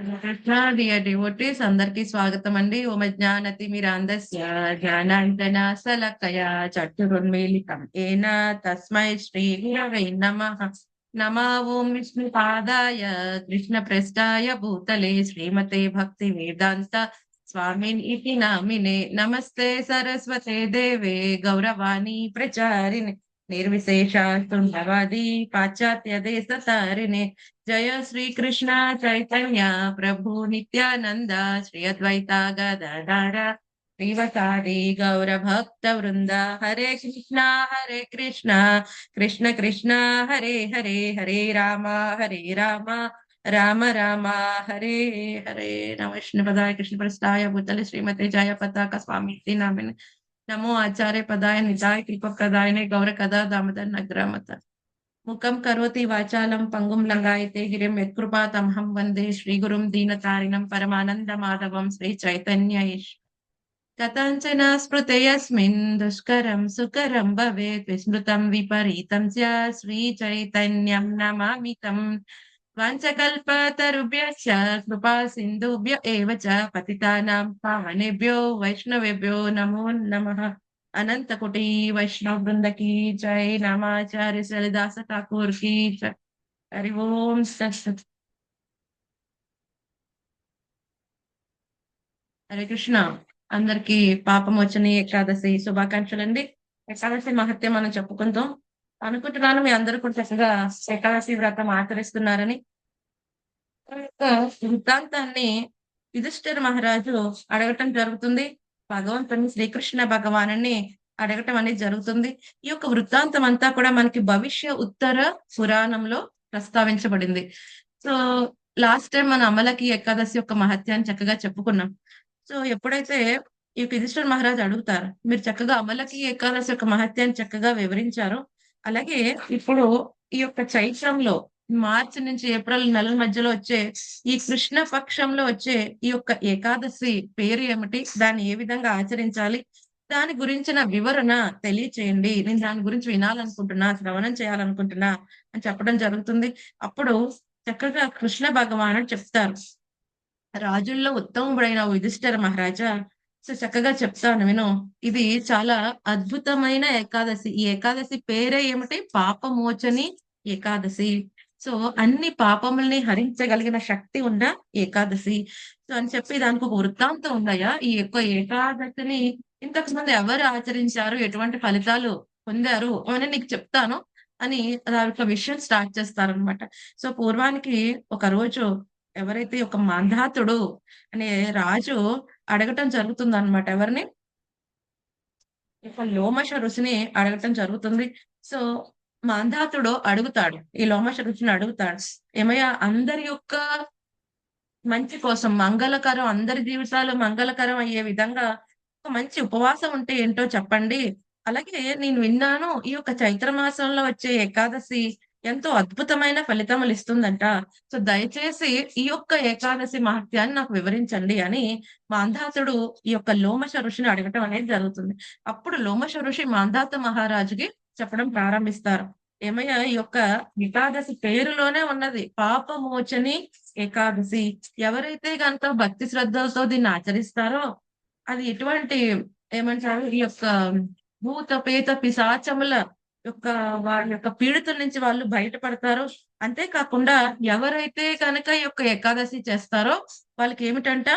Dear devotees అందరికీ స్వాగతం అండి. ఓమ జ్ఞానతి మీరాందస్య జ్ఞానాంజన సలకయ చట్టురున్మీలితం ఏన తస్మై శ్రీ గురవై నమ. నమా ఓం విష్ణు పాదాయ కృష్ణ ప్రస్థాయ భూతలే శ్రీమతే భక్తి వేదాంత స్వామిన్ ఇతి నామినే. నమస్తే సరస్వతే దేవే గౌరవాణి ప్రచారిణి. నిర్విశేష సుందరవాది పాశ్చాత్య దేశ తారిణి. జయ శ్రీ కృష్ణ చైతన్య ప్రభు నిత్యానంద శ్రీ అద్వైత గదాధార శ్రీవసాది గౌర భక్త వృంద హరే కృష్ణ హరే కృష్ణ కృష్ణ కృష్ణ హరే హరే హరే రామ హరే రామ రామ రామ హరే హరే నమ విష్ణు పదాయ కృష్ణ ప్రస్థాయ భూతలి శ్రీమతి జయ పతాక స్వామి ఇతి నామిని నమో ఆచార్య పదాయ నిజాయ కృప ప్రదాయనే గౌర కథా దామోదర్ నగ్రామత ముఖం मुखम करोति वाचालं पङ्गुं लङ्गायते गिरिं यत्कृपातमहं वंदे श्रीगुरुं दीनतारिणं परमानन्दमाधवं श्रीचैतन्य। कथञ्चन स्मृतेऽस्मिन् दुष्करं सुकरं भवेत्, विस्मृतं विपरीतं च श्रीचैतन्यं नमामि तम्। वाञ्छकल्पतरुभ्यश्च कृपा सिन्धुभ्य एव च पतितानां पावनेभ्यो, वैष्णवेभ्यो नमो नमः। అనంత కోటి వైష్ణవ బృందకి జై నామాచార్య శలిదాస ఠాకూర్కి హరి ఓం సరస్వతి. హరే కృష్ణ. అందరికి పాపం వచ్చని ఏకాదశి శుభాకాంక్షలు అండి ఏకాదశి మహత్యం మనం చెప్పుకుందాం. అనుకుంటున్నాను మీ అందరూ కూడా చక్కగా ఏకాదశి వ్రతం ఆచరిస్తున్నారని. వృత్తాంతాన్ని యుధిష్ఠిర మహారాజు అడగటం జరుగుతుంది. భగవంతుని శ్రీకృష్ణ భగవాను అడగటం అనేది జరుగుతుంది. ఈ యొక్క వృత్తాంతం అంతా కూడా మనకి భవిష్య ఉత్తర పురాణంలో ప్రస్తావించబడింది. సో లాస్ట్ టైం మన అమలకి ఏకాదశి యొక్క మహత్యాన్ని చక్కగా చెప్పుకున్నాం. సో ఎప్పుడైతే ఈ యుధిష్ఠర్ మహారాజ్ మహారాజు అడుగుతారు మీరు చక్కగా అమలకి ఏకాదశి యొక్క మహత్యాన్ని చక్కగా వివరించారు. అలాగే ఇప్పుడు ఈ యొక్క చైత్రంలో మార్చి నుంచి ఏప్రిల్ నెలల మధ్యలో వచ్చే ఈ కృష్ణ పక్షంలో వచ్చే ఈ యొక్క ఏకాదశి పేరు ఏమిటి? దాన్ని ఏ విధంగా ఆచరించాలి? దాని గురించిన వివరణ తెలియచేయండి. నేను దాని గురించి వినాలనుకుంటున్నా శ్రవణం చేయాలనుకుంటున్నా అని చెప్పడం జరుగుతుంది. అప్పుడు చక్కగా కృష్ణ భగవానుడు చెప్తారు. రాజుల్లో ఉత్తముడైన యుధిష్ఠర మహారాజా సో చక్కగా చెప్తాను విను. ఇది చాలా అద్భుతమైన ఏకాదశి. ఈ ఏకాదశి పేరే ఏమిటి? పాపమోచని ఏకాదశి. సో అన్ని పాపముల్ని హరించగలిగిన శక్తి ఉన్న ఏకాదశి. సో అని చెప్పి దానికి ఒక వృత్తాంతం ఉన్నాయా ఈ యొక్క ఏకాదశిని ఇంతకు ముందు ఎవరు ఆచరించారు? ఎటువంటి ఫలితాలు పొందారు? అని నీకు చెప్తాను. అని దాని యొక్క విషయం స్టార్ట్ చేస్తారనమాట సో పూర్వానికి ఒక రోజు ఎవరైతే ఒక మంధాతుడు అనే రాజు అడగటం జరుగుతుంది అనమాట ఎవరిని ఒక లోమశ ఋషిని అడగటం జరుగుతుంది. సో మాంధాతుడు అడుగుతాడు. ఈ లోమశ ఋషిని అడుగుతాడు. ఏమయ్యా అందరి యొక్క మంచి కోసం మంగళకరం అందరి జీవితాలు మంగళకరం అయ్యే విధంగా ఒక మంచి ఉపవాసం ఉంటే ఏంటో చెప్పండి. అలాగే నేను విన్నాను ఈ యొక్క చైత్ర మాసంలో వచ్చే ఏకాదశి ఎంతో అద్భుతమైన ఫలితములు ఇస్తుందంట. సో దయచేసి ఈ యొక్క ఏకాదశి మహత్యాన్ని నాకు వివరించండి అని మాంధాతుడు ఈ యొక్క లోమశ ఋషిని అడగటం అనేది జరుగుతుంది. అప్పుడు లోమశ ఋషి మాంధాత మహారాజుకి చెప్పడం ప్రారంభిస్తారు. ఏమయ్యా ఈ యొక్క ఏకాదశి పేరులోనే ఉన్నది. పాపమోచని ఏకాదశి. ఎవరైతే కనుక భక్తి శ్రద్ధలతో దీన్ని ఆచరిస్తారో అది ఎటువంటి ఏమంటారు ఈ యొక్క భూత పేత పిశాచముల యొక్క వారి యొక్క పీడితుల నుంచి వాళ్ళు బయటపడతారు అంతేకాకుండా ఎవరైతే కనుక ఈ యొక్క ఏకాదశి చేస్తారో వాళ్ళకి ఏమిటంట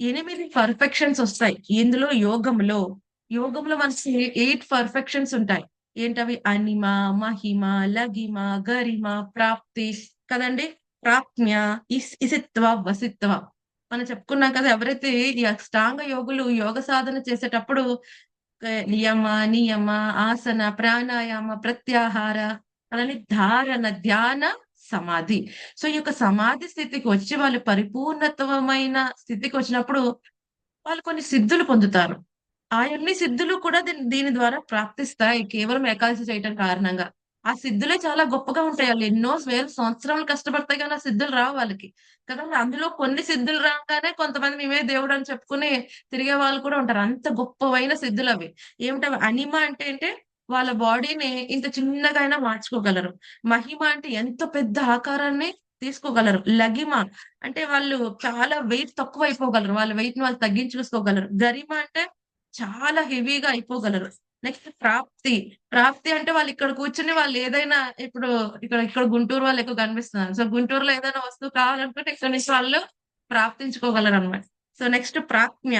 ఎనిమిది పర్ఫెక్షన్స్ వస్తాయి. ఇందులో యోగంలో యోగంలో మనకి ఎయిట్ పర్ఫెక్షన్స్ ఉంటాయి. ఏంటవి? అనిమ మహిమ లగిమ గరిమ ప్రాప్తి కదండి? ప్రాప్మ్య ఇసిత్వ వసిత్వ. మనం చెప్పుకున్నాం కదా ఎవరైతే ఈ అష్టాంగ యోగులు యోగ సాధన చేసేటప్పుడు నియమ నియమ ఆసన ప్రాణాయామ ప్రత్యాహార అలానే ధారణ ధ్యాన సమాధి. సో ఈ యొక్క సమాధి స్థితికి వచ్చి వాళ్ళు పరిపూర్ణత్వమైన స్థితికి వచ్చినప్పుడు వాళ్ళు కొన్ని సిద్ధులు పొందుతారు. ఆయన్ని సిద్ధులు కూడా దీని దీని ద్వారా ప్రాప్తిస్తాయి. కేవలం ఏకాదశి చేయటం కారణంగా. ఆ సిద్ధులే చాలా గొప్పగా ఉంటాయి. వాళ్ళు ఎన్నో వేల సంవత్సరాలు కష్టపడతాయి కానీ ఆ సిద్ధులు రావు వాళ్ళకి. కదా అందులో కొన్ని సిద్ధులు రాగానే కొంతమంది మేమే దేవుడు అని చెప్పుకుని తిరిగే వాళ్ళు కూడా ఉంటారు. అంత గొప్పవైన సిద్ధులు అవి. ఏమిటవి అనిమ అంటే అంటే వాళ్ళ బాడీని ఇంత చిన్నగా అయినా మార్చుకోగలరు. మహిమ అంటే ఎంత పెద్ద ఆకారాన్ని తీసుకోగలరు. లగిమ అంటే వాళ్ళు చాలా వెయిట్ తక్కువ అయిపోగలరు. వాళ్ళ వెయిట్ని వాళ్ళు తగ్గించుకోగలరు. గరిమ అంటే చాలా హెవీగా అయిపోగలరు. నెక్స్ట్ ప్రాప్తి. ప్రాప్తి అంటే వాళ్ళు ఇక్కడ కూర్చొని వాళ్ళు ఏదైనా ఇప్పుడు ఇక్కడ ఇక్కడ గుంటూరు వాళ్ళు ఎక్కువ కనిపిస్తున్నారు. సో, గుంటూరులో ఏదైనా వస్తువు కావాలనుకుంటే ఇక్కడ నుంచి వాళ్ళు ప్రాప్తించుకోగలరు అనమాట సో, నెక్స్ట్ ప్రాప్మ్య.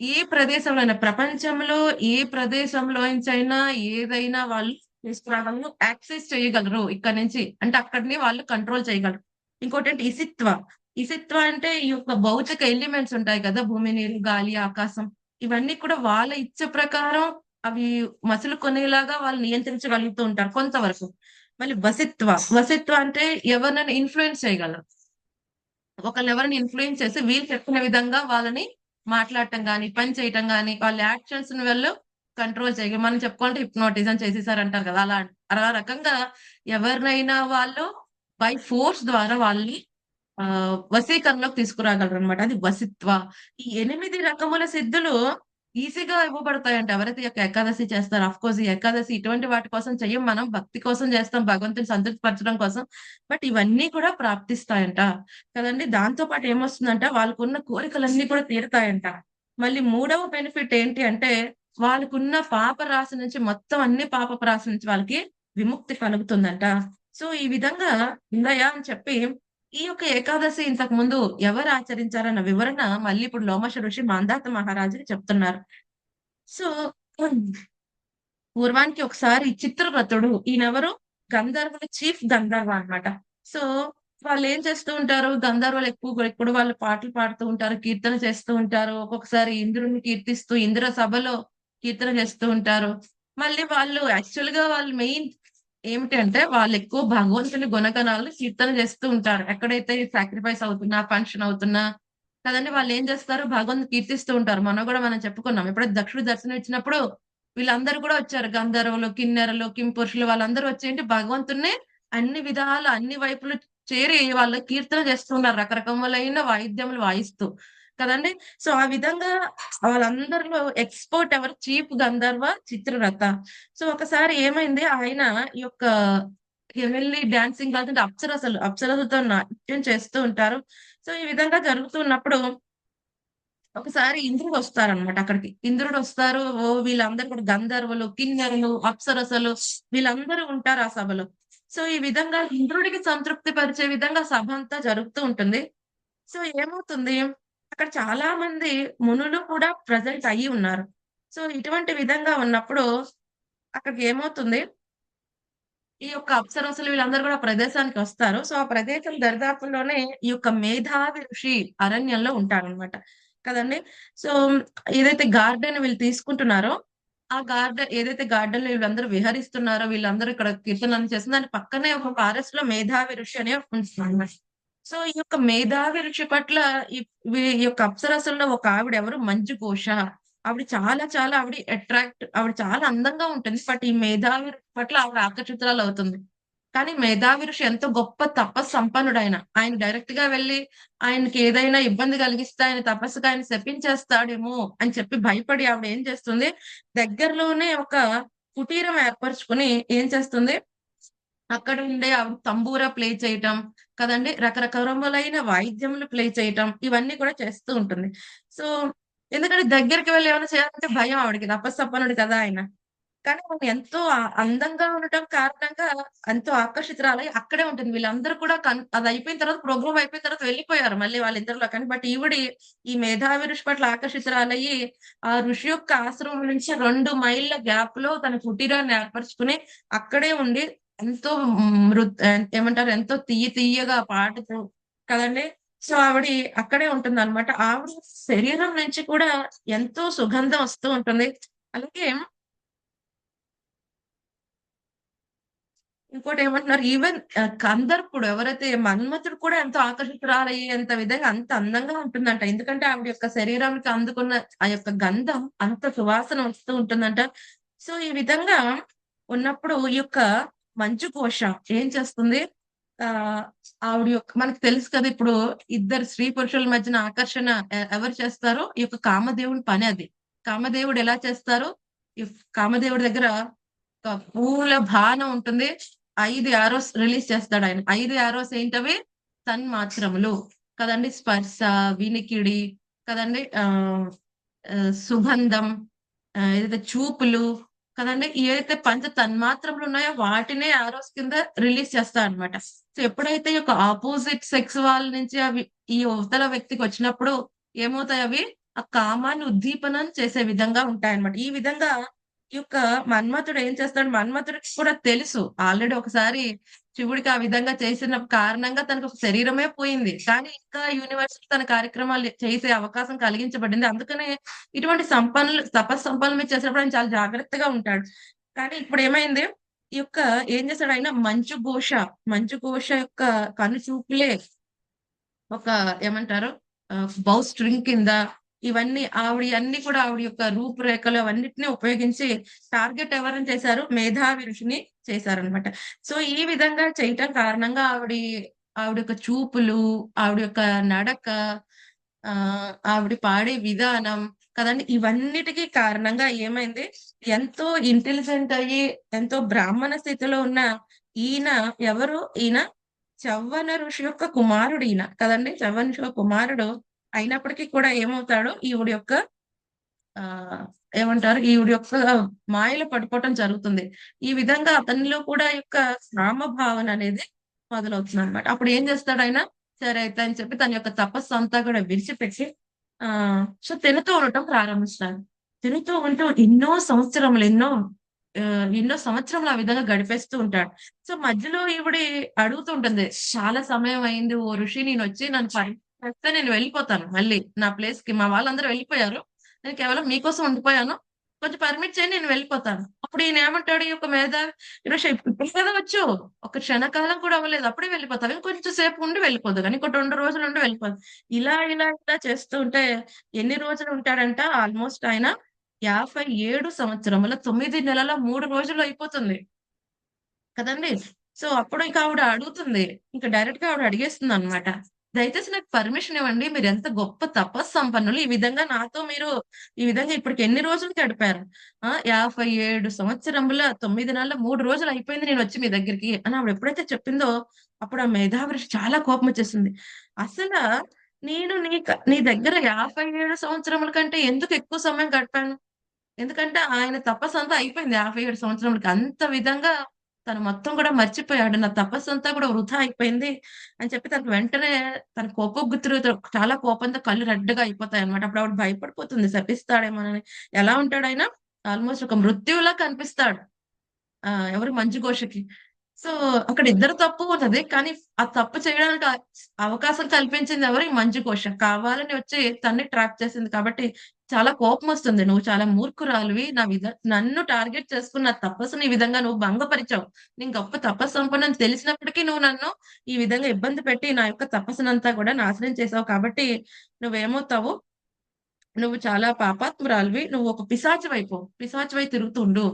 ఏ ప్రదేశంలో అయినా ప్రపంచంలో ఏ ప్రదేశంలో అయినా ఏదైనా వాళ్ళు తీసుకురాగలరు. యాక్సెస్ చేయగలరు ఇక్కడ నుంచి. అంటే అక్కడిని వాళ్ళు కంట్రోల్ చేయగలరు. ఇంకోటేంటి ఇసిత్వ. ఇసిత్వ అంటే ఈ యొక్క భౌతిక ఎలిమెంట్స్ ఉంటాయి కదా! భూమి, నీరు, గాలి, ఆకాశం. ఇవన్నీ కూడా వాళ్ళ ఇచ్చ ప్రకారం అవి మసులుకొనేలాగా వాళ్ళు నియంత్రించగలుగుతూ ఉంటారు కొంతవరకు. మళ్ళీ వసిత్వ. వసిత్వ అంటే ఎవరినైనా ఇన్ఫ్లుయెన్స్ చేయగలరు. ఒకళ్ళెవరిని ఇన్ఫ్లుయెన్స్ చేసి వీళ్ళు చెప్పిన విధంగా వాళ్ళని మాట్లాడటం కానీ పని చేయటం కానీ వాళ్ళ యాక్షన్స్ వాళ్ళు కంట్రోల్ చేయగలి మనం చెప్పుకుంటే హిప్నోటిజం చేసేసారంటారు కదా! అలా ఆ రకంగా ఎవరినైనా వాళ్ళు బై ఫోర్స్ ద్వారా వాళ్ళని ఆహ్, తీసుకురాగలరు అనమాట అది వసిత్వ. ఈ ఎనిమిది రకముల సిద్ధులు ఈజీగా ఇవ్వబడతాయంట. ఎవరైతే యొక్క ఏకాదశి చేస్తారు అఫ్ కోర్స్ ఈ ఏకాదశి ఇటువంటి వాటి కోసం చెయ్యం మనం. భక్తి కోసం చేస్తాం. భగవంతుని సంతృప్తి పరచడం కోసం. బట్ ఇవన్నీ కూడా ప్రాప్తిస్తాయంట. కదండీ! దాంతో పాటు ఏమొస్తుందంట వాళ్ళకున్న కోరికలన్నీ కూడా తీరుతాయంట. మళ్ళీ మూడవ బెనిఫిట్ ఏంటి అంటే వాళ్ళకున్న పాప రాశి నుంచి మొత్తం అన్ని పాప రాశి నుంచి వాళ్ళకి విముక్తి కలుగుతుందంట. సో, ఈ విధంగా ఉందయ్యా అని చెప్పి ఈ యొక్క ఏకాదశి ఇంతకు ముందు ఎవరు ఆచరించారన్న వివరణ మళ్ళీ ఇప్పుడు లోమశ ఋషి మాంధాత మహారాజుకి చెప్తున్నారు. సో, పూర్వానికి ఒకసారి చిత్రవ్రతుడు ఈయనెవరు? గంధర్వుల చీఫ్ గంధర్వ అన్నమాట. సో, వాళ్ళు ఏం చేస్తూ ఉంటారు? గంధర్వులు ఎక్కువ ఎప్పుడు వాళ్ళు పాటలు పాడుతూ ఉంటారు. కీర్తన చేస్తూ ఉంటారు. ఒక్కొక్కసారి ఇంద్రుని కీర్తిస్తూ ఇంద్ర సభలో కీర్తన చేస్తూ ఉంటారు. మళ్ళీ వాళ్ళు యాక్చువల్గా వాళ్ళు మెయిన్ ఏమిటి అంటే వాళ్ళు ఎక్కువ భగవంతుని గుణగణాలను కీర్తన చేస్తూ ఉంటారు. ఎక్కడైతే సాక్రిఫైస్ అవుతున్నా, ఫంక్షన్ అవుతున్నా కాదండి వాళ్ళు ఏం చేస్తారు? భగవంతుని కీర్తిస్తూ ఉంటారు. మనం కూడా మనం చెప్పుకున్నాం. ఎప్పుడైతే దక్షుడు దర్శనం ఇచ్చినప్పుడు వీళ్ళందరూ కూడా వచ్చారు. గంధర్వులు, కిన్నెరలు, కింపురుషులు వాళ్ళందరూ వచ్చి ఏంటి అన్ని విధాలు అన్ని వైపులు చేరి వాళ్ళు కీర్తన చేస్తున్నారు. రకరకములైన వాయిద్యములు వాయిస్తూ. కదండీ! సో, ఆ విధంగా వాళ్ళందరిలో ఎక్స్‌పర్ట్ ఎవరు? చీఫ్ గంధర్వ చిత్రరథ. సో, ఒకసారి ఏమైంది ఆయన ఈ యొక్క హెవెన్లీ డాన్సింగ్ కాదంటే అప్సరసలు, అప్సరసలతో నాట్యం చేస్తూ ఉంటారు. సో, ఈ విధంగా జరుగుతున్నప్పుడు ఒకసారి ఇంద్రుడు వస్తారనమాట అక్కడికి. ఇంద్రుడు వస్తారు ఓ వీళ్ళందరూ కూడా గంధర్వులు, కిన్నెరలు, అప్సరసలు వీళ్ళందరూ ఉంటారు ఆ సభలో. సో, ఈ విధంగా ఇంద్రుడికి సంతృప్తి పరిచే విధంగా సభ అంతా జరుగుతూ ఉంటుంది. సో, ఏమవుతుంది? అక్కడ చాలా మంది మునులు కూడా ప్రజెంట్ అయ్యి ఉన్నారు. సో, ఇటువంటి విధంగా ఉన్నప్పుడు అక్కడికి ఏమవుతుంది? ఈ యొక్క అప్సరసులు వీళ్ళందరూ కూడా ప్రదేశానికి వస్తారు. సో, ఆ ప్రదేశం దరిదాపుల్లోనే ఈ యొక్క మేధావి ఋషి అరణ్యంలో ఉంటారనమాట. కదండి సో, ఏదైతే గార్డెన్ వీళ్ళు తీసుకుంటున్నారో, ఆ గార్డెన్ ఏదైతే గార్డెన్‌లో వీళ్ళందరూ విహరిస్తున్నారో, వీళ్ళందరూ ఇక్కడ కీర్తనలు చేస్తున్న దాని పక్కనే ఒక ఫారెస్ట్‌లో మేధావి ఋషి అనే ఉంటుందన్నమాట. సో, ఈ యొక్క మేధావి ఋషి పట్ల ఈ యొక్క అప్సరసల్లో ఒక ఆవిడ ఎవరు? మంజుఘోష. ఆవిడ చాలా చాలా ఆవిడ అట్రాక్ట్ ఆవిడ చాలా అందంగా ఉంటుంది. బట్ ఈ మేధావి పట్ల ఆవిడ ఆకర్షితురాలు అవుతుంది కానీ మేధావి ఋషి ఎంతో గొప్ప తపస్సంపన్నుడాయన. ఆయన డైరెక్ట్గా వెళ్ళి ఆయనకి ఏదైనా ఇబ్బంది కలిగిస్తే ఆయన తపస్సుగా ఆయన శపించేస్తాడేమో అని చెప్పి భయపడి ఆవిడ ఏం చేస్తుంది? దగ్గరలోనే ఒక కుటీరం ఏర్పరచుకుని ఏం చేస్తుంది? అక్కడ ఉండే తంబూరా ప్లే చేయటం కదండీ! రకరకములైన వాయిద్యములు ప్లే చేయటం ఇవన్నీ కూడా చేస్తూ ఉంటుంది. సో, ఎందుకంటే దగ్గరికి వెళ్ళి ఏమైనా చేయాలంటే భయం ఆవిడకి. తపస్సంపన్నుడు కదా ఆయన. కానీ ఆమె ఎంతో అందంగా ఉండటం కారణంగా ఎంతో ఆకర్షితురాలై అక్కడే ఉంటుంది. వీళ్ళందరూ కూడా కన్ అది అయిపోయిన తర్వాత ప్రోగ్రామ్ అయిపోయిన తర్వాత వెళ్ళిపోయారు మళ్ళీ వాళ్ళిద్దరిలో కానీ. బట్ ఈవిడి ఈ మేధావి ఋషి పట్ల ఆకర్షితురాలయ్యి ఆ ఋషి యొక్క ఆశ్రమం నుంచి రెండు మైళ్ళ గ్యాప్లో తన కుటీరాన్ని ఏర్పరచుకుని అక్కడే ఉండి ఎంతో మృ ఏమంటారు? ఎంతో తియ్య తియ్యగా పాడుతూ కదండి సో, ఆవిడ అక్కడే ఉంటుంది అనమాట ఆవిడ శరీరం నుంచి కూడా ఎంతో సుగంధం వస్తూ ఉంటుంది. అలాగే ఇంకోటి ఏమంటున్నారు ఈవెన్ కందర్పుడు ఎవరైతే మన్మథుడు కూడా ఎంతో ఆకర్షితురాలయ్యేంత విధంగా అంత అందంగా ఉంటుందంట. ఎందుకంటే ఆవిడ యొక్క శరీరానికి అందుకున్న ఆ యొక్క గంధం అంత సువాసన వస్తూ ఉంటుందంట. సో, ఈ విధంగా ఉన్నప్పుడు ఈ యొక్క మంచుఘోష ఏం చేస్తుంది? ఆ ఆవిడ యొక్క మనకు తెలుసు కదా! ఇప్పుడు ఇద్దరు స్త్రీ పురుషుల మధ్యన ఆకర్షణ ఎవరు చేస్తారో ఈ యొక్క కామదేవుని పని అది. కామదేవుడు ఎలా చేస్తారు? కామదేవుడి దగ్గర ఒక పూల భాన ఉంటుంది. ఐదు యారోస్ రిలీజ్ చేస్తాడు ఆయన ఐదు యారోస్ ఏంటవి తన్మాత్రములు కదండి స్పర్శ వినికిడి కదండి ఆ సుగంధం ఏదైతే చూపులు కదండి? ఏదైతే పంచ తన్మాత్రములు ఉన్నాయో వాటినే ఆరోస్ కింద రిలీజ్ చేస్తా అనమాట సో ఎప్పుడైతే ఈ యొక్క ఆపోజిట్ సెక్స్ వాళ్ళ నుంచి అవి ఈ అవతల వ్యక్తికి వచ్చినప్పుడు ఏమవుతాయి అవి? ఆ కామాన్ని ఉద్దీపనం చేసే విధంగా ఉంటాయన్నమాట ఈ విధంగా ఈ యొక్క మన్మథుడు ఏం చేస్తాడు? మన్మథుడికి కూడా తెలుసు. ఆల్రెడీ ఒకసారి శివుడికి ఆ విధంగా చేసిన కారణంగా తనకు ఒక శరీరమే పోయింది. కానీ ఇంకా యూనివర్స్ తన కార్యక్రమాలు చేసే అవకాశం కలిగించబడింది. అందుకనే ఇటువంటి సంపన్నులు తపస్ సంపన్నుల మీద చేసినప్పుడు ఆయన చాలా జాగ్రత్తగా ఉంటాడు. కానీ ఇప్పుడు ఏమైంది? ఈ యొక్క ఏం చేస్తాడు ఆయన? మంచు ఘోష మంచు ఘోష యొక్క కను చూపులే ఒక ఏమంటారు? బౌ స్ట్రింగ్ కింద ఇవన్నీ ఆవిడ అన్ని కూడా ఆవిడ యొక్క రూపురేఖలు అవన్నిటిని ఉపయోగించి టార్గెట్ ఎవరిని చేశారు? మేధావి ఋషిని చేశారనమాట సో ఈ విధంగా చేయటం కారణంగా ఆవిడ ఆవిడ యొక్క చూపులు ఆవిడ యొక్క నడక ఆ ఆవిడ పాడే విధానం కదండి ఇవన్నిటికీ కారణంగా ఏమైంది? ఎంతో ఇంటెలిజెంట్ అయ్యి ఎంతో బ్రాహ్మణ స్థితిలో ఉన్న ఈయన ఎవరు? ఈయన చవ్వన ఋషి యొక్క కుమారుడు ఈయన కదండి. చవ్వన ఋషి యొక్క కుమారుడు అయినప్పటికీ కూడా ఏమవుతాడు? ఈవిడ యొక్క ఆ ఏమంటారు? ఈవిడ యొక్క మాయలో పడిపోవటం జరుగుతుంది. ఈ విధంగా అతనిలో కూడా ఈ యొక్క సామ భావన అనేది మొదలవుతుంది అనమాట అప్పుడు ఏం చేస్తాడు ఆయన? సరే అయితే అని చెప్పి తన యొక్క తపస్సు అంతా కూడా విడిచిపెట్టి ఆ సో తినుతూ ఉండటం ప్రారంభిస్తాడు. తినుతూ ఉంటూ ఎన్నో సంవత్సరములు ఎన్నో ఎన్నో సంవత్సరములు ఆ విధంగా గడిపేస్తూ ఉంటాడు. సో మధ్యలో ఈవిడ అడుగుతూ ఉంటుంది చాలా సమయం అయింది ఓ ఋషి నేను వచ్చి నన్ను అయితే నేను వెళ్ళిపోతాను మళ్ళీ నా ప్లేస్కి మా వాళ్ళందరూ వెళ్ళిపోయారు. నేను కేవలం మీకోసం ఉండిపోయాను. కొంచెం పర్మిట్ చేయండి నేను వెళ్ళిపోతాను. అప్పుడు ఈయన ఏమంటాడు ఈ యొక్క మీద ఈరోజు ఇప్పుడు కదా వచ్చు. ఒక క్షణకాలం కూడా అవ్వలేదు. అప్పుడే వెళ్ళిపోతావు. ఇంకొంచెం సేపు ఉండి వెళ్ళిపోదు కానీ ఇంకో రెండు రోజులు ఉండి వెళ్ళిపోదు. ఇలా ఇలా ఇలా చేస్తూ ఉంటే ఎన్ని రోజులు ఉంటాడంట? ఆల్మోస్ట్ ఆయన యాభై ఏడు సంవత్సరముల తొమ్మిది నెలల మూడు రోజులు అయిపోతుంది. కదండి? సో అప్పుడు ఇంకా ఆవిడ అడుగుతుంది. ఇంకా డైరెక్ట్గా ఆవిడ అడిగేస్తుంది అనమాట దయచేసి నాకు పర్మిషన్ ఇవ్వండి. మీరు ఎంత గొప్ప తపస్సు సంపన్నులు ఈ విధంగా నాతో మీరు ఈ విధంగా ఇప్పటికి ఎన్ని రోజులు గడిపారు? ఆ యాభై ఏడు సంవత్సరముల తొమ్మిది నెలల మూడు రోజులు అయిపోయింది నేను వచ్చి మీ దగ్గరికి. అని ఆవిడ ఎప్పుడైతే చెప్పిందో అప్పుడు ఆ మేధావి చాలా కోపం వచ్చేసింది. అసలు నేను నీ నీ దగ్గర యాభై ఏడు సంవత్సరముల కంటే ఎందుకు ఎక్కువ సమయం గడిపాను? ఎందుకంటే ఆయన తపస్సు అంతా అయిపోయింది యాభై ఏడు సంవత్సరములకి. అంత విధంగా తను మొత్తం కూడా మర్చిపోయాడు. నా తపస్సు అంతా కూడా వృధా అయిపోయింది అని చెప్పి తనకు వెంటనే తన కోపగుత్తులు చాలా కోపంతో కళ్ళు రెడ్డగా అయిపోతాయి అనమాట అప్పుడు ఆవిడ భయపడిపోతుంది. శపిస్తాడేమోనని ఎలా ఉంటాడు ఆయన? ఆల్మోస్ట్ ఒక మృత్యువులా కనిపిస్తాడు. ఆ ఎవరు? మంచు ఘోషకి. సో అక్కడ ఇద్దరు తప్పు ఉన్నది. కానీ ఆ తప్పు చేయడానికి అవకాశం కల్పించింది ఎవరు? మంచి మంచు కావాలని వచ్చి తన్ని ట్రాప్ చేసింది కాబట్టి చాలా కోపం వస్తుంది. నువ్వు చాలా మూర్ఖురాలివి. నా విధ నన్ను టార్గెట్ చేసుకున్న నా తపస్సుని ఈ విధంగా నువ్వు భంగపరిచావు. నేను గొప్ప తపస్సు సంపన్నని తెలిసినప్పటికీ నువ్వు నన్ను ఈ విధంగా ఇబ్బంది పెట్టి నా యొక్క తపస్సునంతా కూడా నాశనం చేసావు కాబట్టి నువ్వేమవుతావు? నువ్వు చాలా పాపాత్మురాలివి. నువ్వు ఒక పిశాచి వైపు పిశాచి వైపు తిరుగుతుండు.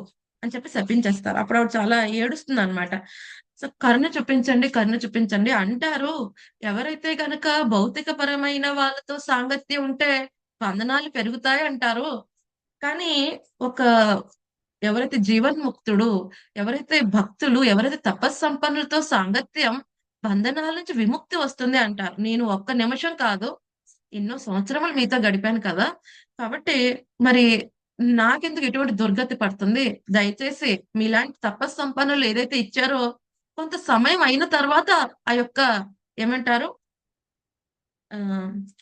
అని చెప్పి శపించేస్తారు. అప్పుడు ఆవిడ చాలా ఏడుస్తుంది అనమాట సో కరుణ చూపించండి కరుణ చూపించండి అంటారు. ఎవరైతే గనక భౌతిక పరమైన వాళ్ళతో సాంగత్యం ఉంటే బంధనాలు పెరుగుతాయి అంటారు. కానీ ఒక ఎవరైతే జీవన్ముక్తుడు ఎవరైతే భక్తులు ఎవరైతే తపస్సంపన్నులతో సాంగత్యం బంధనాల నుంచి విముక్తి వస్తుంది అంటారు. నేను ఒక్క నిమిషం కాదు ఎన్నో సంవత్సరములు మీతో గడిపాను కదా కాబట్టి మరి నాకెందుకు ఎటువంటి దుర్గతి పడుతుంది? దయచేసి మీలాంటి తపస్సంపన్నులు ఏదైతే ఇచ్చారో కొంత సమయం అయిన తర్వాత ఆ యొక్క ఏమంటారు? ఆ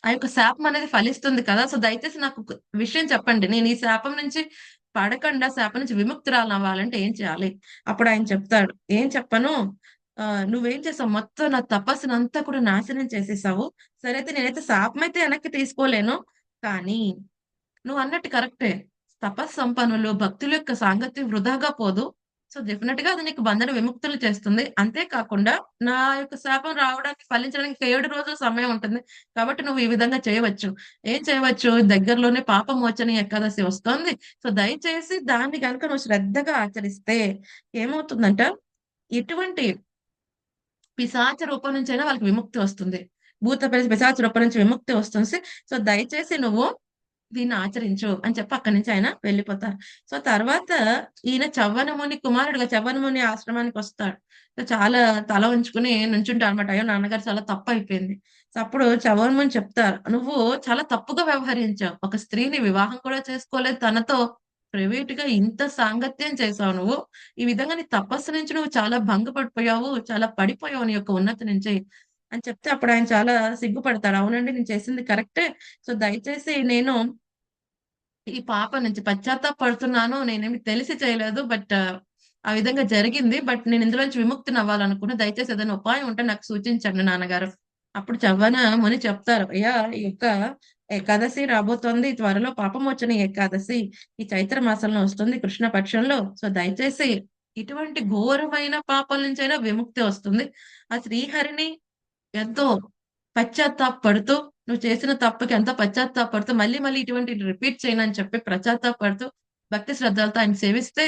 ఆ యొక్క శాపం అనేది ఫలిస్తుంది కదా. సో దయచేసి నాకు విషయం చెప్పండి. నేను ఈ శాపం నుంచి పడకుండా శాపం నుంచి విముక్తురాలు అవ్వాలంటే ఏం చేయాలి? అప్పుడు ఆయన చెప్తాడు. ఏం చెప్పను? ఆ నువ్వేం చేసావు? మొత్తం నా తపస్సును అంతా కూడా నాశనం చేసేసావు. సరే అయితే నేనైతే శాపం అయితే వెనక్కి తీసుకోలేను. కానీ నువ్వు అన్నట్టు కరెక్టే. తపస్ సంపన్నులు భక్తుల యొక్క సాంగత్యం వృధాగా పోదు. సో డెఫినెట్గా అది నీకు బంధన విముక్తులు చేస్తుంది. అంతేకాకుండా నా యొక్క శాపం రావడానికి ఫలించడానికి ఏడు రోజుల సమయం ఉంటుంది. కాబట్టి నువ్వు ఈ విధంగా చేయవచ్చు. ఏం చేయవచ్చు? దగ్గరలోనే పాపమోచన ఏకాదశి వస్తోంది. సో దయచేసి దాన్ని కనుక నువ్వు శ్రద్ధగా ఆచరిస్తే ఏమవుతుందంట? ఎటువంటి పిశాచ రూపం నుంచైనా వాళ్ళకి విముక్తి వస్తుంది. భూత పిశాచ రూపం నుంచి విముక్తి వస్తుంది. సో దయచేసి నువ్వు దీన్ని ఆచరించు అని చెప్పి అక్కడి నుంచి ఆయన వెళ్ళిపోతారు. సో, తర్వాత ఈయన చవ్వనముని కుమారుడుగా చవ్వనముని ఆశ్రమానికి వస్తాడు. సో, చాలా తల ఉంచుకొని నుంచుంటాడన్నమాట. అయ్యో! నాన్నగారు చాలా తప్పయిపోయింది. సో, అప్పుడు చవ్వనముని చెప్తారు. "నువ్వు చాలా తప్పుగా వ్యవహరించావు. ఒక స్త్రీని వివాహం కూడా చేసుకోలేదు. తనతో ప్రైవేట్గా ఇంత సాంగత్యం చేసావు నువ్వు. ఈ విధంగా నీ తపస్సు నుంచి నువ్వు చాలా భంగపడిపోయావు. చాలా పడిపోయావు నీ యొక్క ఉన్నతి నుంచి" అని చెప్తే అప్పుడు ఆయన చాలా సిగ్గుపడతాడు. అవునండి నేను చేసింది కరెక్టే. సో, దయచేసి నేను ఈ పాప నుంచి పశ్చాత్తాపడుతున్నాను నేనేమి తెలిసి చేయలేదు. బట్ ఆ విధంగా జరిగింది. బట్ నేను ఇందులోంచి విముక్తినవ్వాలనుకున్నా. దయచేసి ఏదైనా ఉపాయం ఉంటే నాకు సూచించండి నాన్నగారు. అప్పుడు చవ్వన ముని చెప్తారు. అయ్యా! ఈ యొక్క ఏకాదశి రాబోతోంది. త్వరలో పాపమోచన ఏకాదశి. ఈ చైత్ర మాసంలో వస్తుంది కృష్ణ పక్షంలో. సో, దయచేసి ఇటువంటి ఘోరమైన పాపాల నుంచైనా విముక్తి వస్తుంది. ఆ శ్రీహరిని ఎంతో పశ్చాత్తాపడుతూ నువ్వు చేసిన తప్పుకి ఎంతో పశ్చాత్తాపపడుతూ మళ్ళీ మళ్ళీ ఇటువంటివి రిపీట్ చేయనని చెప్పి పశ్చాత్తాపపడుతూ భక్తి శ్రద్ధలతో ఆయన సేవిస్తే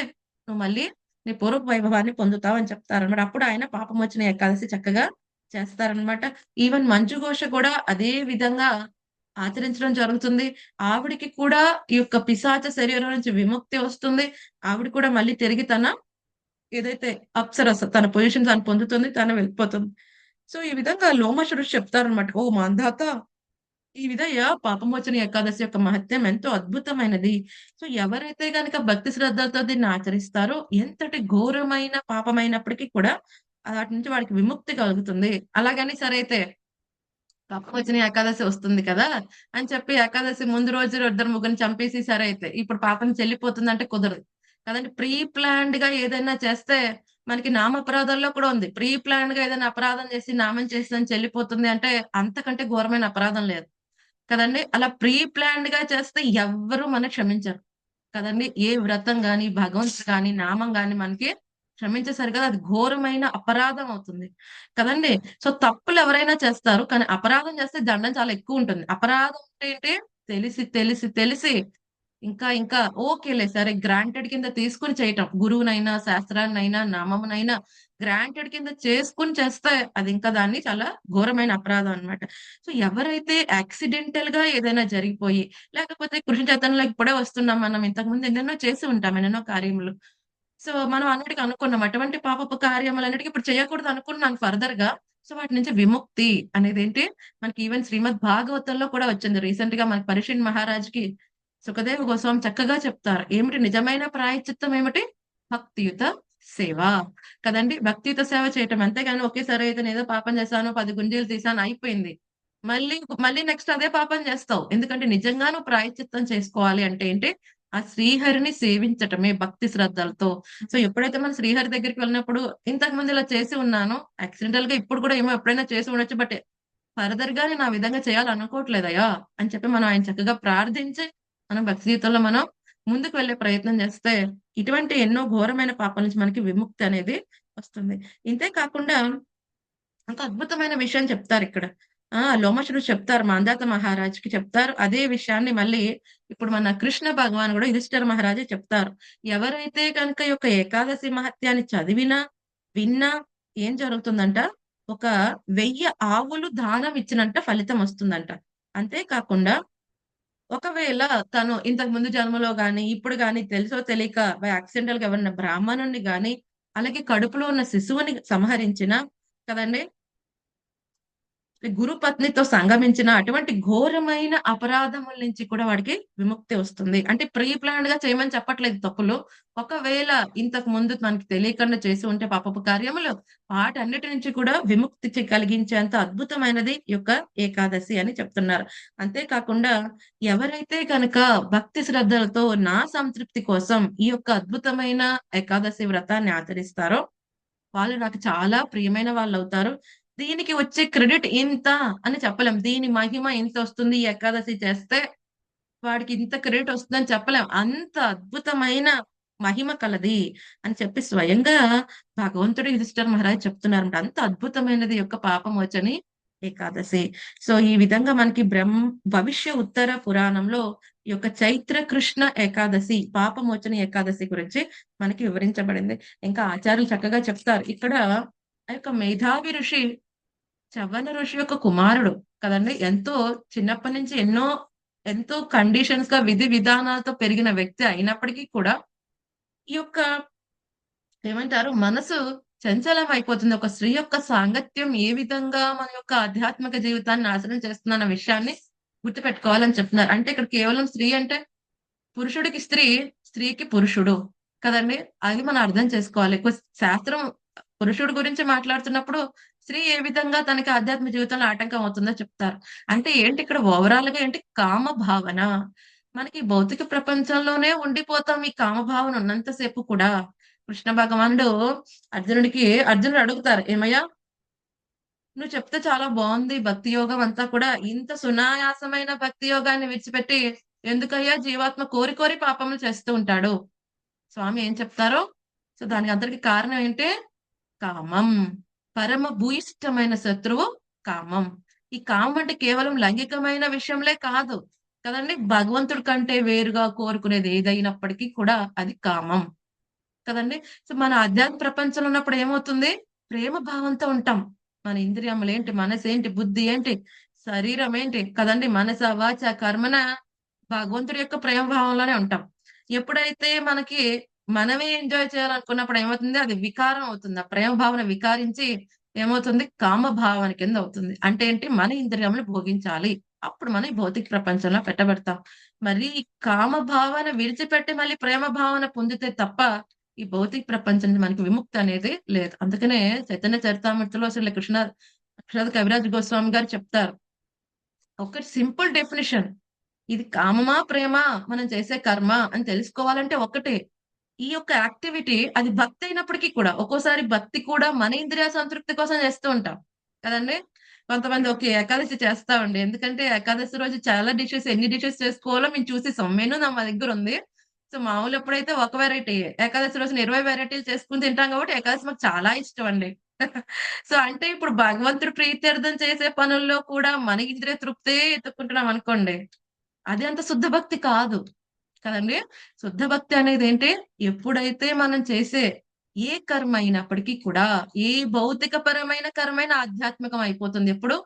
నువ్వు మళ్ళీ నీ పూర్వ వైభవాన్ని పొందుతావు అని చెప్తారన్నమాట. అప్పుడు ఆయన పాపం వచ్చిన ఏకాదశి చక్కగా చేస్తారన్నమాట. ఈవెన్ మంచు ఘోష కూడా అదే విధంగా ఆచరించడం జరుగుతుంది. ఆవిడికి కూడా ఈ యొక్క పిశాచ శరీరం నుంచి విముక్తి వస్తుంది. ఆవిడ కూడా మళ్ళీ తిరిగి తన ఏదైతే అప్సరస తన పొజిషన్ తను పొందుతుంది. తను వెళ్ళిపోతుంది. సో, ఈ విధంగా లోమశుడు చెప్తారనమాట ఓ మాంధాత ఈ విధంగా పాపమోచన ఏకాదశి యొక్క మహత్యం ఎంతో అద్భుతమైనది. సో, ఎవరైతే గనక భక్తి శ్రద్ధలతో దీన్ని ఆచరిస్తారో ఎంతటి ఘోరమైన పాపమైనప్పటికీ కూడా వాటి నుంచి వాడికి విముక్తి కలుగుతుంది. అలాగని సరే అయితే పాపమోచన ఏకాదశి వస్తుంది కదా! అని చెప్పి ఏకాదశి ముందు రోజు ఇద్దరు ముగ్గురిని చంపేసి సరే అయితే ఇప్పుడు పాపం చెల్లిపోతుందంటే కుదరదు. కదండి ప్రీ ప్లాన్డ్‌గా ఏదైనా చేస్తే మనకి నామ నామపరాధాల్లో కూడా ఉంది. ప్రీ ప్లాన్గా ఏదైనా అపరాధం చేసి నామం చేసిందని చెల్లిపోతుంది అంటే అంతకంటే ఘోరమైన అపరాధం లేదు. కదండి అలా ప్రీ ప్లాన్డ్‌గా చేస్తే ఎవ్వరు మన క్షమించరు. కదండి ఏ వ్రతం గాని, భగవంతుడు కానీ నామం గాని మనకి క్షమించేసరికి అది ఘోరమైన అపరాధం అవుతుంది. కదండి సో, తప్పులు ఎవరైనా చేస్తారు. కానీ అపరాధం చేస్తే దండం చాలా ఎక్కువ ఉంటుంది అపరాధం అంటే ఏంటి? తెలిసి, తెలిసి, తెలిసి ఇంకా ఇంకా ఓకేలే సరే గ్రాంటెడ్ కింద తీసుకొని చేయటం. గురువునైనా, శాస్త్రాన్నైనా, నామమునైనా గ్రాంటెడ్ కింద చేసుకొని చేస్తే అది ఇంకా దాన్ని చాలా ఘోరమైన అపరాధం అన్నమాట. సో, ఎవరైతే యాక్సిడెంటల్‌గా ఏదైనా జరిగిపోయి లేకపోతే కృషి చేతనలోకి ఇప్పుడే వస్తున్నాం మనం ఇంతకుముందు ఎన్నెన్నో చేసి ఉంటాం. ఎన్నెన్నో కార్యములు. సో, మనం అన్నిటికీ అనుకున్నాం. అటువంటి పాపపు కార్యములన్నిటికి ఇప్పుడు చేయకూడదు అనుకున్నాను ఫర్దర్గా సో, వాటి నుంచి విముక్తి అనేది ఏంటి మనకి ఈవెన్ శ్రీమద్ భాగవతంలో కూడా వచ్చింది. రీసెంట్గా మనకి పరీక్షిత్ మహారాజ్‌కి సుఖదేవ గోస్వామి చక్కగా చెప్తారు. ఏమిటి నిజమైన ప్రాయచిత్తం ఏమిటి? భక్తియుత సేవ. కదండీ! భక్తియుత సేవ చేయటం. అంతేగాని ఒకేసారి అయితే ఏదో పాపం చేశాను, పది గుంజీలు తీసాను అయిపోయింది. మళ్ళీ మళ్ళీ నెక్స్ట్ అదే పాపం చేస్తావు. ఎందుకంటే నిజంగా నువ్వు ప్రాయచిత్తం చేసుకోవాలి అంటే ఏంటి? ఆ శ్రీహరిని సేవించటమే భక్తి శ్రద్ధలతో. సో, ఎప్పుడైతే మనం శ్రీహరి దగ్గరికి వెళ్ళినప్పుడు ఇంతకుముందు ఇలా చేసి ఉన్నాను. యాక్సిడెంటల్‌గా ఇప్పుడు కూడా ఏమో ఎప్పుడైనా చేసి ఉండొచ్చు. బట్ ఫర్దర్‌గా నేను ఆ విధంగా చేయాలనుకోవట్లేదయ్యా! అని చెప్పి మనం ఆయన చక్కగా ప్రార్థించి మనం భక్తి జీవితంలో మనం ముందుకు వెళ్ళే ప్రయత్నం చేస్తే ఇటువంటి ఎన్నో ఘోరమైన పాపాల నుంచి మనకి విముక్తి అనేది వస్తుంది. ఇంతే కాకుండా ఒక అద్భుతమైన విషయం చెప్తారు ఇక్కడ ఆ! లోమశుడు చెప్తారు. మాంధాత మహారాజుకి చెప్తారు. అదే విషయాన్ని మళ్ళీ ఇప్పుడు మన కృష్ణ భగవాన్ కూడా యుధిష్ఠిర మహారాజే చెప్తారు. ఎవరైతే కనుక యొక్క ఏకాదశి మహత్యాన్ని చదివినా, విన్నా ఏం జరుగుతుందంట? ఒక వెయ్యి ఆవులు దానం ఇచ్చినంట ఫలితం వస్తుందంట. అంతే కాకుండా ఒకవేళ తను ఇంతకు ముందు జన్మలో గాని, ఇప్పుడు గాని తెలుసో తెలియక బై యాక్సిడెంటల్‌గా ఎవరైనా బ్రాహ్మణుని గాని, అలాగే కడుపులో ఉన్న శిశువుని సంహరించిన కదండీ! గురు పత్నితో సంగమించిన అటువంటి ఘోరమైన అపరాధముల నుంచి కూడా వాడికి విముక్తి వస్తుంది. అంటే ప్రీ ప్లాన్డ్‌గా చేయమని చెప్పట్లేదు తప్పులు. ఒకవేళ ఇంతకు ముందు మనకి తెలియకుండా చేసి ఉంటే పాపపు కార్యములు వాటన్నిటి నుంచి కూడా విముక్తి కలిగించేంత అద్భుతమైనది ఈ యొక్క ఏకాదశి అని చెప్తున్నారు. అంతే కాకుండా ఎవరైతే గనక భక్తి శ్రద్ధలతో నా సంతృప్తి కోసం ఈ యొక్క అద్భుతమైన ఏకాదశి వ్రతాన్ని ఆచరిస్తారో వాళ్ళు నాకు చాలా ప్రియమైన వాళ్ళు అవుతారు దీనికి వచ్చే క్రెడిట్ ఇంత అని చెప్పలేం. దీని మహిమ ఇంతొస్తుంది ఈ ఏకాదశి చేస్తే వాడికి ఇంత క్రెడిట్ వస్తుందని చెప్పలేం. అంత అద్భుతమైన మహిమ కలది అని చెప్పి స్వయంగా భగవంతుడు యుధిష్ఠర్ మహారాజ్ చెప్తున్నారు అంత అద్భుతమైనది యొక్క పాపమోచని ఏకాదశి. సో, ఈ విధంగా మనకి బ్రహ్మ భవిష్య ఉత్తర పురాణంలో ఈ యొక్క చైత్ర కృష్ణ ఏకాదశి, పాపమోచన ఏకాదశి గురించి మనకి వివరించబడింది. ఇంకా ఆచార్యులు చక్కగా చెప్తారు. ఇక్కడ ఆ యొక్క మేధావి ఋషి చవన ఋషి యొక్క కుమారుడు కదండి. ఎంతో చిన్నప్పటి నుంచి ఎన్నో ఎంతో కండిషన్స్గా విధి విధానాలతో పెరిగిన వ్యక్తి అయినప్పటికీ కూడా ఈ యొక్క ఏమంటారు మనసు చంచలం అయిపోతుంది ఒక స్త్రీ యొక్క సాంగత్యం ఏ విధంగా మన యొక్క ఆధ్యాత్మిక జీవితాన్ని నాశనం చేస్తుందన్న విషయాన్ని గుర్తుపెట్టుకోవాలని చెప్తున్నారు. అంటే ఇక్కడ కేవలం స్త్రీ అంటే పురుషుడికి స్త్రీ స్త్రీకి పురుషుడు కదండి. అది మనం అర్థం చేసుకోవాలి. శాస్త్రం పురుషుడు గురించి మాట్లాడుతున్నప్పుడు స్త్రీ ఏ విధంగా తనకి ఆధ్యాత్మ జీవితంలో ఆటంకం అవుతుందో చెప్తారు. అంటే ఏంటి ఇక్కడ ఓవరాల్గా ఏంటి? కామ భావన. మనకి భౌతిక ప్రపంచంలోనే ఉండిపోతాం ఈ కామ భావన ఉన్నంతసేపు కూడా. కృష్ణ భగవానుడు అర్జునుడికి అర్జునుడు అడుగుతారు ఏమయ్యా? నువ్వు చెప్తే చాలా బాగుంది భక్తి యోగం అంతా కూడా. ఇంత సునాయాసమైన భక్తి యోగాన్ని విడిచిపెట్టి ఎందుకయ్యా జీవాత్మ కోరి కోరి పాపములు చేస్తూ ఉంటాడు? స్వామి ఏం చెప్తారో? సో దానికి అందరికి కారణం ఏంటి? కామం. పరమ భూయిష్టమైన శత్రువు కామం. ఈ కామం అంటే కేవలం లైంగికమైన విషయంలే కాదు కదండి? భగవంతుడి కంటే వేరుగా కోరుకునేది ఏదైనప్పటికీ కూడా అది కామం. కదండి? సో మన అధ్యాత్మ ప్రపంచంలో ఉన్నప్పుడు ఏమవుతుంది? ప్రేమ భావంతో ఉంటాం. మన ఇంద్రియములు ఏంటి? మనసు ఏంటి? బుద్ధి ఏంటి? శరీరం ఏంటి? కదండి? మనసు అవాచ కర్మన? భగవంతుడి యొక్క ప్రేమ భావంలోనే ఉంటాం. ఎప్పుడైతే మనకి మనమే ఎంజాయ్ చేయాలనుకున్నప్పుడు ఏమవుతుంది? అది వికారం అవుతుంది. ఆ ప్రేమ భావన వికారించి ఏమవుతుంది? కామ భావన కింద అవుతుంది. అంటే ఏంటి? మన ఇంద్రియములు భోగించాలి. అప్పుడు మనం ఈ భౌతిక ప్రపంచంలో పెట్టబెడతాం. మరి ఈ కామ భావన విడిచిపెట్టి మళ్ళీ ప్రేమ భావన పొందితే తప్ప ఈ భౌతిక ప్రపంచం మనకి విముక్తి అనేది లేదు. అందుకనే చైతన్య చరితామృతిలో అసలు కృష్ణ కృష్ణ కవిరాజ్ గోస్వామి గారు చెప్తారు. ఒకటి సింపుల్ డెఫినేషన్. ఇది కామమా ప్రేమ? మనం చేసే కర్మ అని తెలుసుకోవాలంటే ఒకటే. ఈ యొక్క యాక్టివిటీ అది భక్తి అయినప్పటికీ కూడా ఒక్కోసారి భక్తి కూడా మన ఇంద్రియ సంతృప్తి కోసం చేస్తూ ఉంటాం. కదండి? కొంతమంది ఓకే ఏకాదశి చేస్తామండి ఎందుకంటే ఏకాదశి రోజు చాలా డిషెస్ ఎన్ని డిషెస్ చేసుకోవాలో మేము చూసేసాం మెను నా మా దగ్గర ఉంది. సో మామూలు ఎప్పుడైతే ఒక వెరైటీ ఏకాదశి రోజున ఇరవై వెరైటీలు చేసుకుని తింటాం కాబట్టి ఏకాదశి మాకు చాలా ఇష్టం అండి. సో అంటే ఇప్పుడు భగవంతుడు ప్రీత్యర్థం చేసే పనుల్లో కూడా మన ఇంద్రియ తృప్తే ఎత్తుకుంటున్నాం అనుకోండి. అది అంత శుద్ధ భక్తి కాదు. కదండి? శుద్ధ భక్తి అనేది ఏంటి? ఎప్పుడైతే మనం చేసే ఏ కర్మ అయినప్పటికీ కూడా ఏ భౌతిక పరమైన కర్మైన ఆధ్యాత్మికం అయిపోతుంది ఎప్పుడు?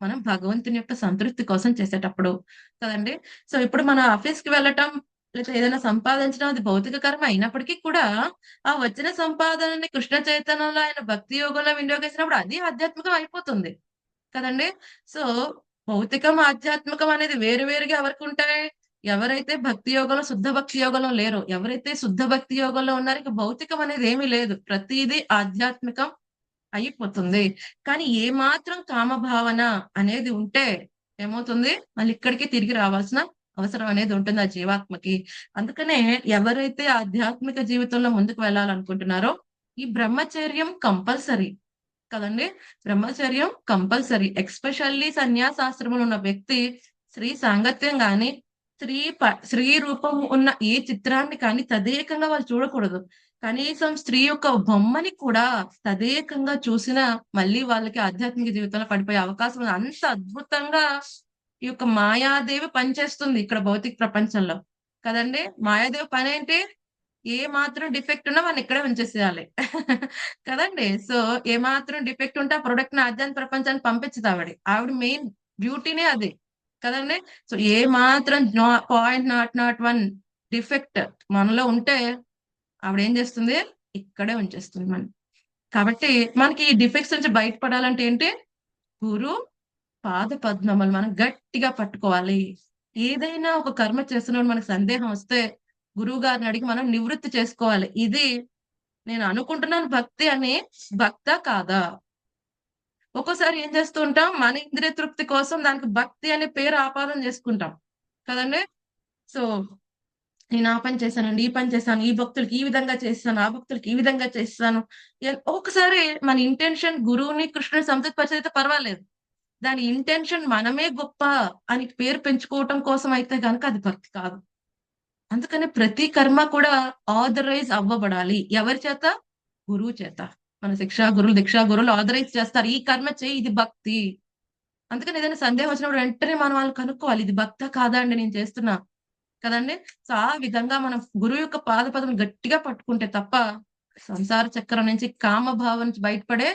మనం భగవంతుని యొక్క సంతృప్తి కోసం చేసేటప్పుడు. కదండి? సో ఇప్పుడు మన ఆఫీస్కి వెళ్ళటం లేదా ఏదైనా సంపాదించడం అది భౌతిక కర్మ అయినప్పటికీ కూడా ఆ వచ్చిన సంపాదనని కృష్ణ చైతన్యంలో ఆయన భక్తి యోగంలో వినియోగించినప్పుడు అది ఆధ్యాత్మికం అయిపోతుంది. కదండి? సో భౌతికం ఆధ్యాత్మికం అనేది వేరు వేరుగా ఎవరికి ఉంటాయి? ఎవరైతే భక్తి యోగంలో శుద్ధ భక్తి యోగంలో లేరు ఎవరైతే శుద్ధ భక్తి యోగంలో ఉన్నారో ఇక భౌతికం అనేది ఏమీ లేదు. ప్రతిదీ ఆధ్యాత్మికం అయిపోతుంది. కానీ ఏ మాత్రం కామభావన అనేది ఉంటే ఏమవుతుంది? మళ్ళీ ఇక్కడికి తిరిగి రావాల్సిన అవసరం అనేది ఉంటుంది ఆ జీవాత్మకి. అందుకనే ఎవరైతే ఆధ్యాత్మిక జీవితంలో ముందుకు వెళ్ళాలనుకుంటున్నారో ఈ బ్రహ్మచర్యం కంపల్సరీ కదండి? బ్రహ్మచర్యం కంపల్సరీ. ఎక్స్పెషల్లీ సన్యాసాశ్రమంలో ఉన్న వ్యక్తి స్త్రీ సాంగత్యం గాని స్త్రీ స్త్రీ రూపం ఉన్న ఏ చిత్రాన్ని కానీ తదేకంగా వాళ్ళు చూడకూడదు. కనీసం స్త్రీ యొక్క బొమ్మని కూడా తదేకంగా చూసినా మళ్ళీ వాళ్ళకి ఆధ్యాత్మిక జీవితంలో పడిపోయే అవకాశం ఉంది. అంత అద్భుతంగా ఈ యొక్క మాయాదేవి పనిచేస్తుంది ఇక్కడ భౌతిక ప్రపంచంలో. కదండి? మాయాదేవి పని ఏంటి? ఏ మాత్రం డిఫెక్ట్ ఉన్నా మనం ఇక్కడే ఉంచేసేయాలి. కదండి? సో ఏ మాత్రం డిఫెక్ట్ ఉంటే ఆ ప్రొడక్ట్ని ఆధ్యాత్మిక ప్రపంచానికి పంపించదు ఆవిడ. ఆవిడ మెయిన్ బ్యూటీనే అది. కదండి? సో ఏ మాత్రం point not not one defect మనలో ఉంటే ఆవిడ ఏం చేస్తుంది? ఇక్కడే ఉంచేస్తుంది మనం. కాబట్టి మనకి ఈ డిఫెక్ట్స్ నుంచి బయటపడాలంటే ఏంటి? గురు పాద పద్మములు మనం గట్టిగా పట్టుకోవాలి. ఏదైనా ఒక కర్మ చేస్తున్నప్పుడు మనకు సందేహం వస్తే గురువు గారిని అడిగి మనం నివృత్తి చేసుకోవాలి. ఇది నేను అనుకుంటున్నాను భక్తి అని భక్త కాదా? ఒక్కోసారి ఏం చేస్తూ ఉంటాం మన ఇంద్రియ తృప్తి కోసం దానికి భక్తి అనే పేరు ఆపాదన చేసుకుంటాం. కదండి? సో నేను ఆ పని చేశానండి ఈ పని చేశాను ఈ భక్తులకి ఈ విధంగా చేస్తాను ఆ భక్తులకి ఈ విధంగా చేస్తాను. ఒక్కొక్కసారి మన ఇంటెన్షన్ గురువుని కృష్ణుని సంతృప్తిపరిచైతే పర్వాలేదు. దాని ఇంటెన్షన్ మనమే గొప్ప అని పేరు పెంచుకోవటం కోసం అయితే కనుక అది భక్తి కాదు. అందుకని ప్రతి కర్మ కూడా ఆథరైజ్ అవ్వబడాలి. ఎవరి చేత? గురువు చేత. మన శిక్షా గురువులు దీక్షా గురువులు ఆథరైజ్ చేస్తారు. ఈ కర్మ చేయి ఇది భక్తి. అందుకని ఏదైనా సందేహం వచ్చినప్పుడు వెంటనే మనం వాళ్ళు కనుక్కోవాలి. ఇది భక్త కాదా అండి నేను చేస్తున్నా? కదండి? సో ఆ విధంగా మనం గురువు యొక్క పాదపదం గట్టిగా పట్టుకుంటే తప్ప సంసార చక్రం నుంచి కామ భావం నుంచి బయటపడే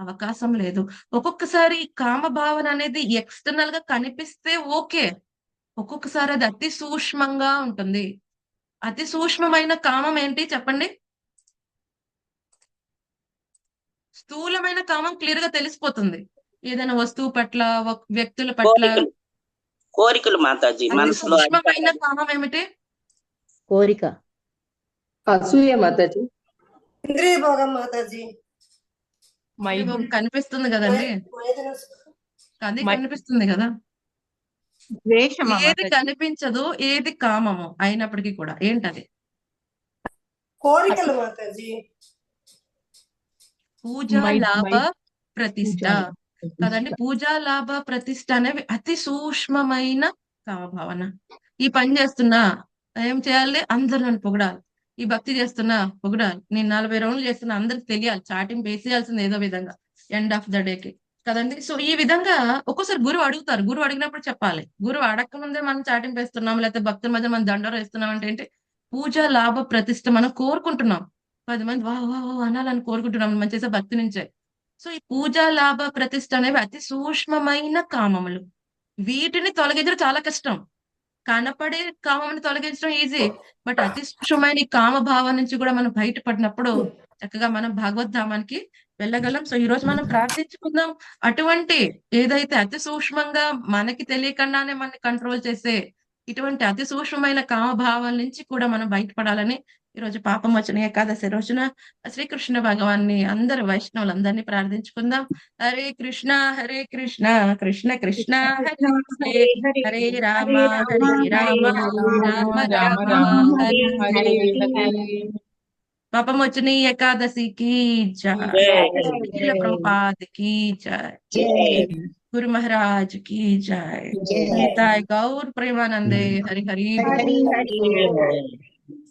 అవకాశం లేదు. ఒక్కొక్కసారి కామ భావన అనేది ఎక్స్టర్నల్గా కనిపిస్తే ఓకే. ఒక్కొక్కసారి అది అతి సూక్ష్మంగా ఉంటుంది. అతి సూక్ష్మమైన కామం ఏంటి చెప్పండి? స్థూలమైన కామం క్లియర్గా తెలిసిపోతుంది. ఏదైనా వస్తువు పట్ల వ్యక్తుల పట్ల. కోరికలు. మాతాజీ మనసులో సూక్ష్మమైన కామం ఏమిటి? కోరిక. అసూయ మాతాజీ. ఇంద్రియ భోగం మాతాజీ. ఇదిగో కనిపిస్తుంది కదండి. అది కనిపిస్తుంది కదా. ద్వేషమా ఏది? కనిపించదు ఏది కామము అయినప్పటికీ కూడా. ఏంటది? కోరికలు మాతాజీ. పూజ లాభ ప్రతిష్ట. కదండి? పూజా లాభ ప్రతిష్ట అనేవి అతి సూక్ష్మమైన కామభావన ఈ పని చేస్తున్నా ఏం చేయాలి? అందరూ నన్ను పొగడాలి. ఈ భక్తి చేస్తున్నా పొగడాలి. నేను నలభై రౌండ్లు చేస్తున్నా అందరికి తెలియాలి. చాటింగ్ వేసేయాల్సింది ఏదో విధంగా ఎండ్ ఆఫ్ ద కి. కదండి? సో ఈ విధంగా ఒక్కోసారి గురువు అడుగుతారు. గురువు అడిగినప్పుడు చెప్పాలి. గురువు అడగక ముందే మనం చాటింపు వేస్తున్నాం లేకపోతే భక్తుల మధ్య మనం దండోర వేస్తున్నాం అంటే ఏంటి? పూజ లాభ ప్రతిష్ట మనం కోరుకుంటున్నాం. పది మంది వా వా వా అనాలని కోరుకుంటున్నాం మనం చేసే భక్తి నుంచే. సో ఈ పూజా లాభ ప్రతిష్ట అనేవి అతి సూక్ష్మమైన కామములు. వీటిని తొలగించడం చాలా కష్టం. కనపడే కామని తొలగించడం ఈజీ బట్ అతి సూక్ష్మమైన ఈ కామ భావం నుంచి కూడా మనం బయటపడినప్పుడు చక్కగా మనం భగవద్ధామానికి వెళ్ళగలం. సో ఈ రోజు మనం ప్రార్థించుకుందాం. అటువంటి ఏదైతే అతి సూక్ష్మంగా మనకి తెలియకుండానే మనని కంట్రోల్ చేసే ఇటువంటి అతి సూక్ష్మమైన కామ భావాల నుంచి కూడా మనం బయటపడాలని ఈరోజు పాపం వచ్చిన ఏకాదశి రోజున శ్రీకృష్ణ భగవాన్ని అందరు వైష్ణవులందరినీ ప్రార్థించుకుందాం. హరే కృష్ణ హరే కృష్ణ కృష్ణ కృష్ణ హరే రామ హరే రామ రామ రామ పాపం వచ్చిన ఏకాదశికి జయ ప్రభుపాద్కి జయ గురు మహారాజ్కి జయ గీతాయ్ గౌర్ ప్రేమానందే. హరి హరి.